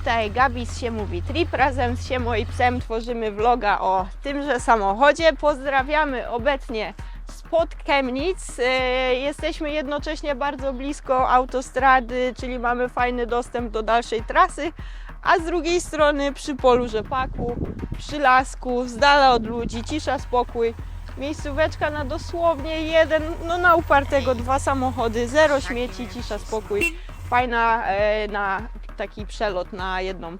tutaj Gabi z Siemówi Trip. Razem z Siemo i psem tworzymy vloga o tymże samochodzie. Pozdrawiamy obecnie spod Chemnitz. E, Jesteśmy jednocześnie bardzo blisko autostrady, czyli mamy fajny dostęp do dalszej trasy, a z drugiej strony przy polu rzepaku, przy lasku, z dala od ludzi, cisza, spokój. Miejscóweczka na dosłownie jeden, no na upartego dwa samochody, zero śmieci, cisza, spokój. Fajna e, na taki przelot na jedną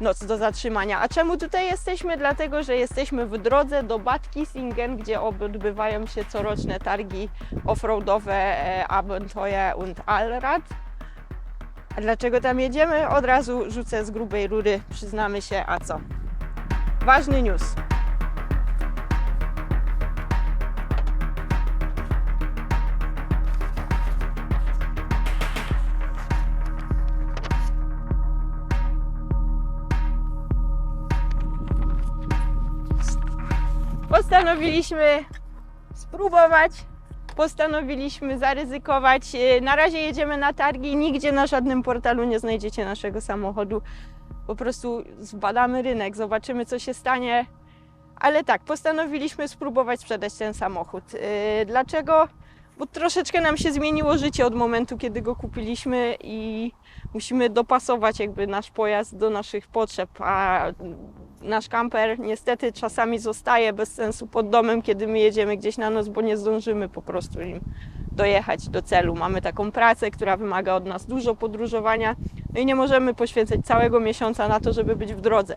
noc do zatrzymania. A czemu tutaj jesteśmy? Dlatego, że jesteśmy w drodze do Bad Kissingen, gdzie odbywają się coroczne targi offroadowe e, Abenteuer und Allrad. A dlaczego tam jedziemy? Od razu rzucę z grubej rury, przyznamy się, a co? Ważny news. Postanowiliśmy spróbować, postanowiliśmy zaryzykować. E, Na razie jedziemy na targi, nigdzie na żadnym portalu nie znajdziecie naszego samochodu. Po prostu zbadamy rynek, zobaczymy co się stanie. Ale tak, postanowiliśmy spróbować sprzedać ten samochód. E, Dlaczego? Bo troszeczkę nam się zmieniło życie od momentu, kiedy go kupiliśmy i musimy dopasować jakby nasz pojazd do naszych potrzeb, a nasz kamper niestety czasami zostaje bez sensu pod domem, kiedy my jedziemy gdzieś na noc, bo nie zdążymy po prostu nim dojechać do celu. Mamy taką pracę, która wymaga od nas dużo podróżowania no i nie możemy poświęcać całego miesiąca na to, żeby być w drodze.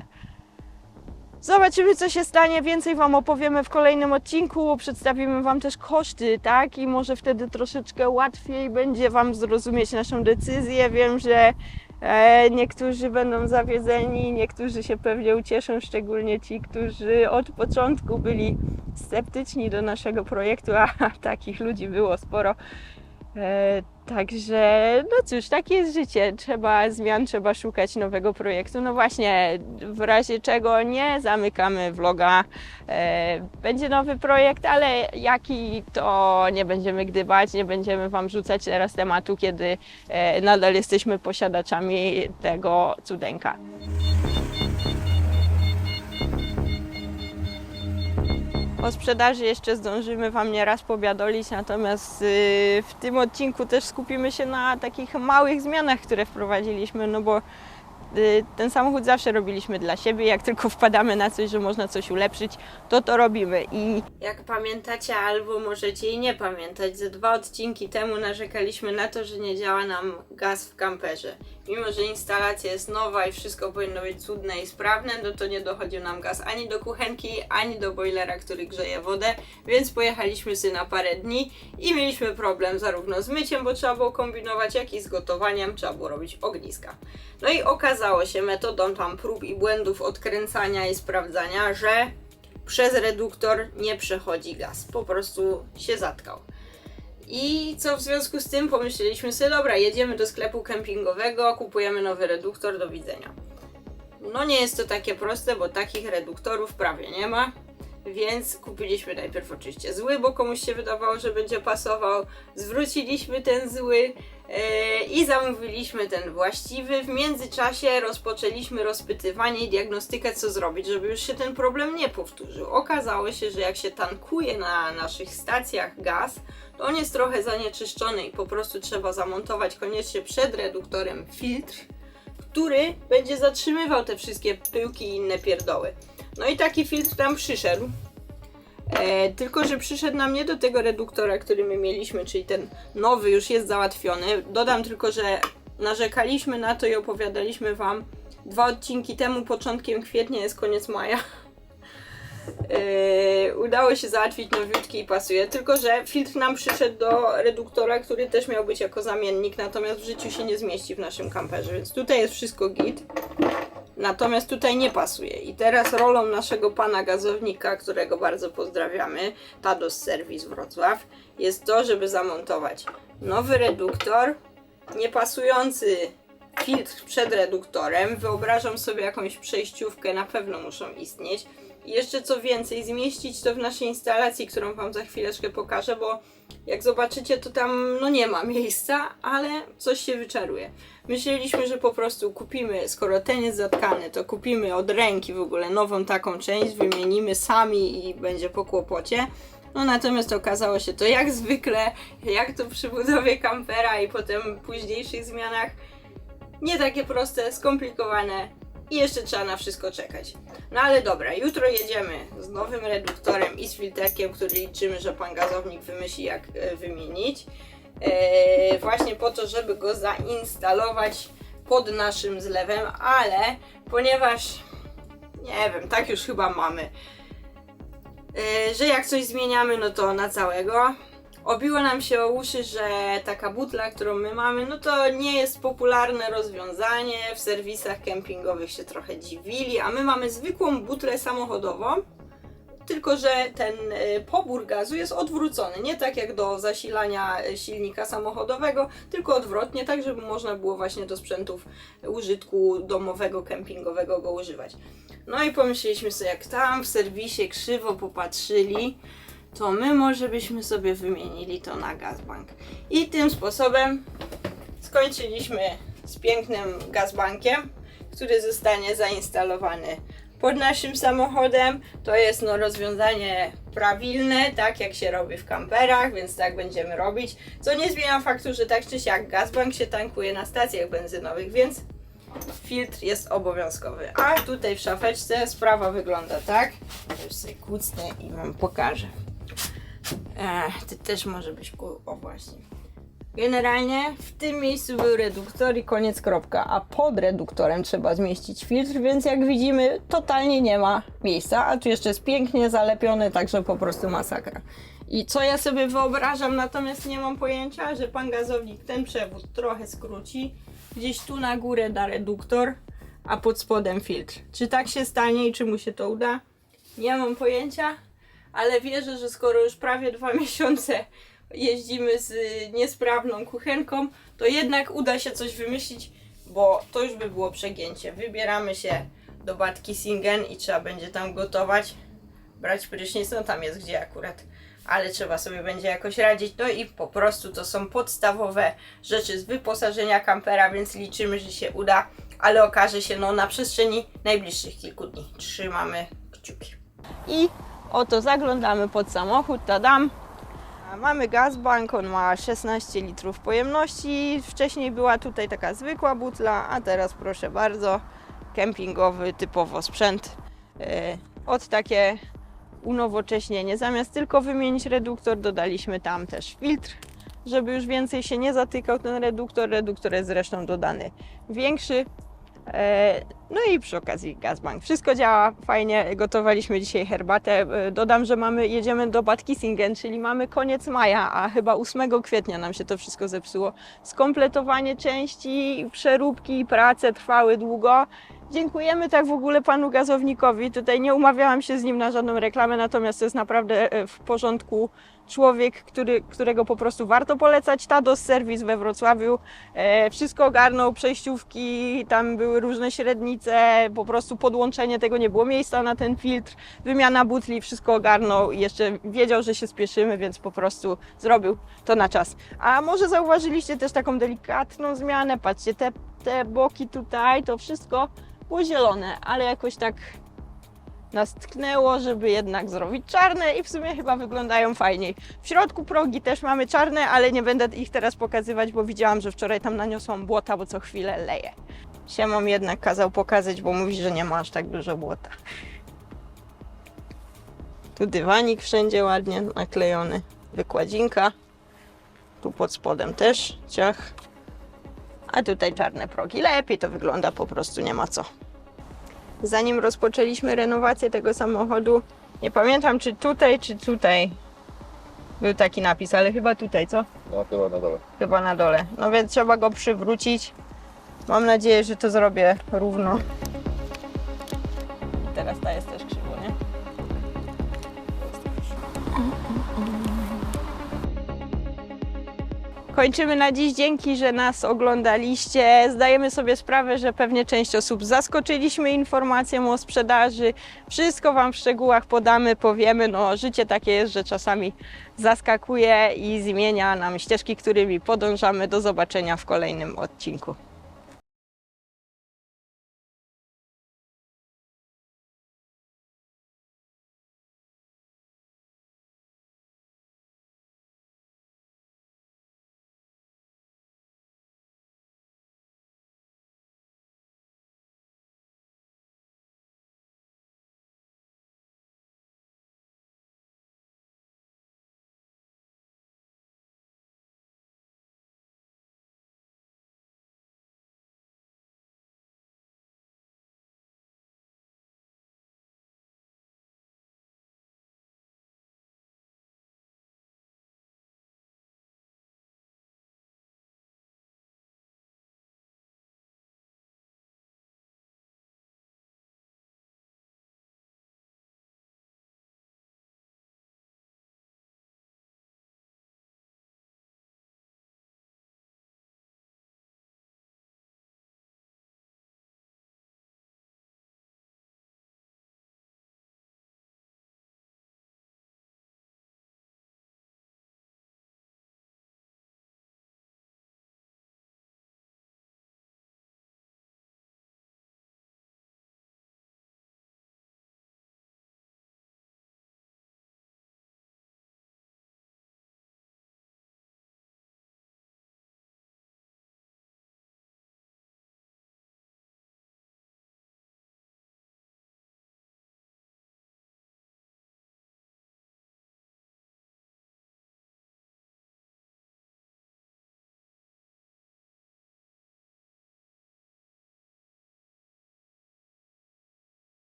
Zobaczymy, co się stanie. Więcej Wam opowiemy w kolejnym odcinku. Przedstawimy Wam też koszty, tak? I może wtedy troszeczkę łatwiej będzie Wam zrozumieć naszą decyzję. Wiem, że niektórzy będą zawiedzeni, niektórzy się pewnie ucieszą, szczególnie ci, którzy od początku byli sceptyczni do naszego projektu, a takich ludzi było sporo. E, także, no cóż, takie jest życie. Trzeba zmian, trzeba szukać nowego projektu. No właśnie, w razie czego nie zamykamy vloga. E, będzie nowy projekt, ale jaki to nie będziemy gdybać, nie będziemy Wam rzucać teraz tematu, kiedy e, nadal jesteśmy posiadaczami tego cudeńka. O sprzedaży jeszcze zdążymy Wam nieraz pobiadolić, natomiast y, w tym odcinku też skupimy się na takich małych zmianach, które wprowadziliśmy, no bo ten samochód zawsze robiliśmy dla siebie, jak tylko wpadamy na coś, że można coś ulepszyć, to to robimy i jak pamiętacie albo możecie i nie pamiętać, ze dwa odcinki temu narzekaliśmy na to, że nie działa nam gaz w kamperze. Mimo, że instalacja jest nowa i wszystko powinno być cudne i sprawne, no to nie dochodził nam gaz ani do kuchenki, ani do boilera, który grzeje wodę, więc pojechaliśmy sobie na parę dni i mieliśmy problem zarówno z myciem, bo trzeba było kombinować, jak i z gotowaniem, trzeba było robić ogniska. No i okazało się metodą tam prób i błędów odkręcania i sprawdzania, że przez reduktor nie przechodzi gaz, po prostu się zatkał. I co w związku z tym pomyśleliśmy sobie, dobra, jedziemy do sklepu kempingowego, kupujemy nowy reduktor, do widzenia. No nie jest to takie proste, bo takich reduktorów prawie nie ma. Więc kupiliśmy najpierw oczywiście zły, bo komuś się wydawało, że będzie pasował. Zwróciliśmy ten zły i zamówiliśmy ten właściwy. W międzyczasie rozpoczęliśmy rozpytywanie i diagnostykę, co zrobić, żeby już się ten problem nie powtórzył. Okazało się, że jak się tankuje na naszych stacjach gaz, to on jest trochę zanieczyszczony i po prostu trzeba zamontować koniecznie przed reduktorem filtr, który będzie zatrzymywał te wszystkie pyłki i inne pierdoły. No i taki filtr tam przyszedł. E, tylko, że przyszedł nam nie do tego reduktora, który my mieliśmy, czyli ten nowy już jest załatwiony. Dodam tylko, że narzekaliśmy na to i opowiadaliśmy Wam dwa odcinki temu, początkiem kwietnia jest koniec maja. E, udało się załatwić nowiutki i pasuje. Tylko, że filtr nam przyszedł do reduktora, który też miał być jako zamiennik, natomiast w życiu się nie zmieści w naszym kamperze, więc tutaj jest wszystko git. Natomiast tutaj nie pasuje. I teraz rolą naszego pana gazownika, którego bardzo pozdrawiamy, Tados Serwis Wrocław, jest to, żeby zamontować nowy reduktor, niepasujący filtr przed reduktorem. Wyobrażam sobie jakąś przejściówkę, na pewno muszą istnieć. I jeszcze co więcej, zmieścić to w naszej instalacji, którą Wam za chwileczkę pokażę, bo Jak zobaczycie, to tam no nie ma miejsca, ale coś się wyczaruje. Myśleliśmy, że po prostu kupimy, skoro ten jest zatkany, to kupimy od ręki w ogóle nową taką część, wymienimy sami i będzie po kłopocie. No natomiast okazało się to jak zwykle, jak to przy budowie kampera i potem późniejszych zmianach, nie takie proste, skomplikowane i jeszcze trzeba na wszystko czekać. No ale dobra, jutro jedziemy z nowym reduktorem i z filterkiem, który liczymy, że pan gazownik wymyśli jak e, wymienić. E, właśnie po to, żeby go zainstalować pod naszym zlewem, ale ponieważ nie wiem, tak już chyba mamy, e, że jak coś zmieniamy, no to na całego. Obiło nam się o uszy, że taka butla, którą my mamy, no to nie jest popularne rozwiązanie. W serwisach kempingowych się trochę dziwili, a my mamy zwykłą butlę samochodową, tylko że ten y, pobór gazu jest odwrócony. Nie tak jak do zasilania y, silnika samochodowego, tylko odwrotnie, tak żeby można było właśnie do sprzętów użytku domowego, kempingowego go używać. No i pomyśleliśmy sobie, jak tam w serwisie krzywo popatrzyli, to my może byśmy sobie wymienili to na gazbank. I tym sposobem skończyliśmy z pięknym gazbankiem, który zostanie zainstalowany pod naszym samochodem. To jest no rozwiązanie prawilne, tak jak się robi w kamperach, więc tak będziemy robić. Co nie zmienia faktu, że tak czy siak gazbank się tankuje na stacjach benzynowych, więc filtr jest obowiązkowy. A tutaj w szafeczce sprawa wygląda tak. Już sobie kucnę i wam pokażę. Ech, ty też może być ku... O właśnie. Generalnie w tym miejscu był reduktor i koniec kropka, a pod reduktorem trzeba zmieścić filtr, więc jak widzimy totalnie nie ma miejsca, a tu jeszcze jest pięknie zalepiony, także po prostu masakra. I co ja sobie wyobrażam, natomiast nie mam pojęcia, że pan gazownik ten przewód trochę skróci, gdzieś tu na górę da reduktor, a pod spodem filtr. Czy tak się stanie i czy mu się to uda? Nie mam pojęcia, ale wierzę, że skoro już prawie dwa miesiące jeździmy z niesprawną kuchenką, to jednak uda się coś wymyślić, bo to już by było przegięcie. Wybieramy się do Batki Singen i trzeba będzie tam gotować, brać prysznic, no tam jest gdzie akurat, ale trzeba sobie będzie jakoś radzić. No i po prostu to są podstawowe rzeczy z wyposażenia kampera, więc liczymy, że się uda, ale okaże się no na przestrzeni najbliższych kilku dni. Trzymamy kciuki. I oto zaglądamy pod samochód, tadam. Mamy gazbank, on ma 16 litrów pojemności. Wcześniej była tutaj taka zwykła butla, a teraz proszę bardzo, kempingowy typowo sprzęt. E, Od takie unowocześnienie. Zamiast tylko wymienić reduktor, dodaliśmy tam też filtr, żeby już więcej się nie zatykał ten reduktor. Reduktor jest zresztą dodany większy. E, No i przy okazji gazbank. Wszystko działa fajnie. Gotowaliśmy dzisiaj herbatę. E, Dodam, że mamy, jedziemy do Bad Kissingen, czyli mamy koniec maja, a chyba 8 kwietnia nam się to wszystko zepsuło. Skompletowanie części, przeróbki, prace trwały długo. Dziękujemy tak w ogóle panu gazownikowi. Tutaj nie umawiałam się z nim na żadną reklamę, natomiast to jest naprawdę e, w porządku człowiek, który, którego po prostu warto polecać. Tados serwis we Wrocławiu. E, wszystko ogarnął, przejściówki, tam były różne średnice, po prostu podłączenie tego nie było miejsca na ten filtr, wymiana butli, wszystko ogarnął i jeszcze wiedział, że się spieszymy, więc po prostu zrobił to na czas. A może zauważyliście też taką delikatną zmianę, patrzcie, te, te boki tutaj, to wszystko było zielone, ale jakoś tak nas tknęło, żeby jednak zrobić czarne i w sumie chyba wyglądają fajniej. W środku progi też mamy czarne, ale nie będę ich teraz pokazywać, bo widziałam, że wczoraj tam naniosłam błota, bo co chwilę leje. Siemom jednak kazał pokazać, bo mówi, że nie ma aż tak dużo błota. Tu dywanik wszędzie ładnie naklejony, wykładzinka. Tu pod spodem też ciach. A tutaj czarne progi. Lepiej to wygląda, po prostu nie ma co zanim rozpoczęliśmy renowację tego samochodu, nie pamiętam czy tutaj, czy tutaj był taki napis, ale chyba tutaj, co? No chyba na dole. Chyba na dole. No więc trzeba go przywrócić. Mam nadzieję, że to zrobię równo. I teraz ta jest też krzywo, nie? Kończymy na dziś. Dzięki, że nas oglądaliście. Zdajemy sobie sprawę, że pewnie część osób zaskoczyliśmy informacją o sprzedaży. Wszystko Wam w szczegółach podamy, powiemy. No, życie takie jest, że czasami zaskakuje i zmienia nam ścieżki, którymi podążamy. Do zobaczenia w kolejnym odcinku.